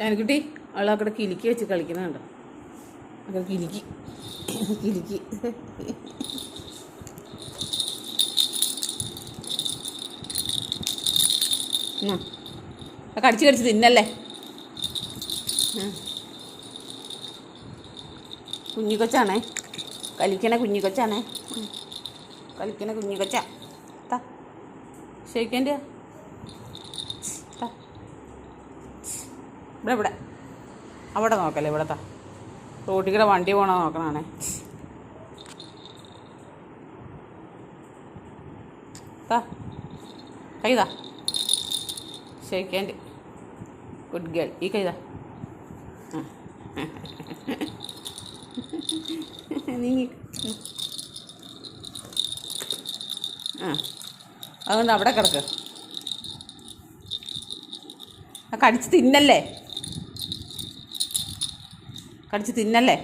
ഞാനിക്കുട്ടി അവിടെ കിലുക്കി വെച്ച് കളിക്കുന്നുണ്ട്. അവിടെ കിലുക്കി. കിലുക്കി. ആ കടിച്ച് കടിച്ച് തിന്നല്ലേ. കുഞ്ഞിക്കൊച്ചാണേ. കളിക്കണ കുഞ്ഞിക്കൊച്ചാണേ. കളിക്കണ കുഞ്ഞിക്കൊച്ച. താ. ഇവിടെ ഇവിടെ. അവിടെ നോക്കല്ലേ ഇവിടത്തെ. റോട്ടിൽ കൂടെ വണ്ടി പോകണോ നോക്കണാണേ. താ. കൈതാ ഷെയ്ക്കേന്റെ ഗുഡ് ഗേൾ ഈ കൈതാ നീങ്ങി. ആ. അതുകൊണ്ട് അവിടെ കിടക്ക്. കടിച്ച് തിന്നല്ലേ? കടിച്ച് തിന്നല്ലേ?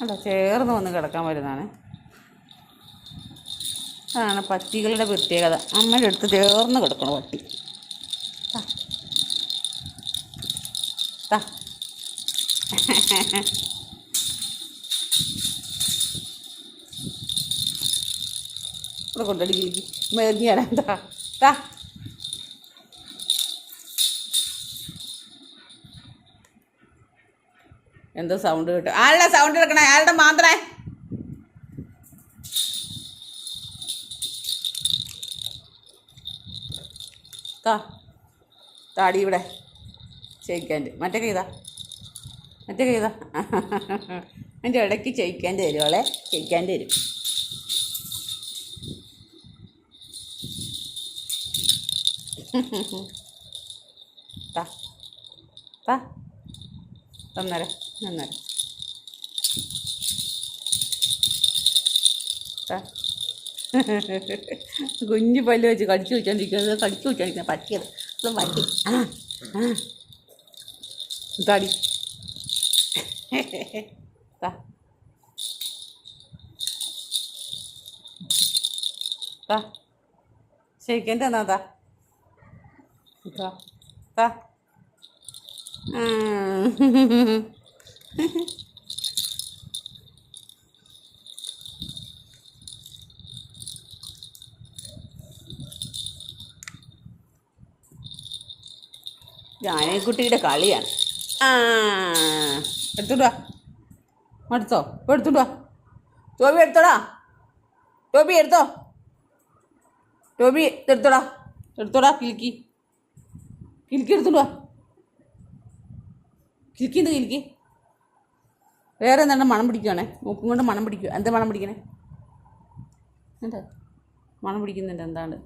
അല്ല ചേർന്ന് വന്ന് കിടക്കാൻ വരുന്നതാണ് അതാണ് പട്ടികളുടെ പ്രത്യേകത. അമ്മയുടെ അടുത്ത് ചേർന്ന് കിടക്കണം പട്ടി. കൊണ്ടടിക്കും തരാം താ താ എന്തോ സൗണ്ട് കേട്ടോ. ആരുടെ സൗണ്ട് എടുക്കണേ ആരുടെ മാത്രേ താ താടി ഇവിടെ. ചെയ്യിക്കാന്റെ മറ്റേ കൈതാ മറ്റേ കൈതാ എന്റെ ഇടയ്ക്ക് ചെയ്യിക്കാന്റെ തരും അവളെ. ചെയ്യിക്കാന്റെ തരും താ. താ. തന്നേരം. താ കുഞ്ഞു പല്ല് വെച്ച് കടിച്ചു വെച്ചോണ്ടിരിക്കുന്നത് കടിച്ചു വെച്ചോണ്ടിരിക്കുന്നത് പറ്റിയത്. ഇത് പറ്റി. ആ ആ. താടി താ താ ശരിക്കെന്റെ എന്നാ താ താ താ. ജാനകുട്ടിയുടെ കളിയാണ്. ആ. എടുത്തോടാ. എടുത്തോ ഇപ്പൊ എടുത്തോടാ. ടോബി എടുത്തോടാ? ടോബി എടുത്തോ? ടോബി എടുത്തോടാ. എടുത്തോടാ കിൽക്കി. കിൽക്കി എടുത്തോടാ. എന്ത് കിൽക്കി. വേറെ എന്താണ് മണം പിടിക്കുവാണേ? മൂക്കും കൊണ്ട് മണം പിടിക്കുക എന്താ മണം പിടിക്കണേ? എന്താ? മണം പിടിക്കുന്നുണ്ട് എന്താണ്?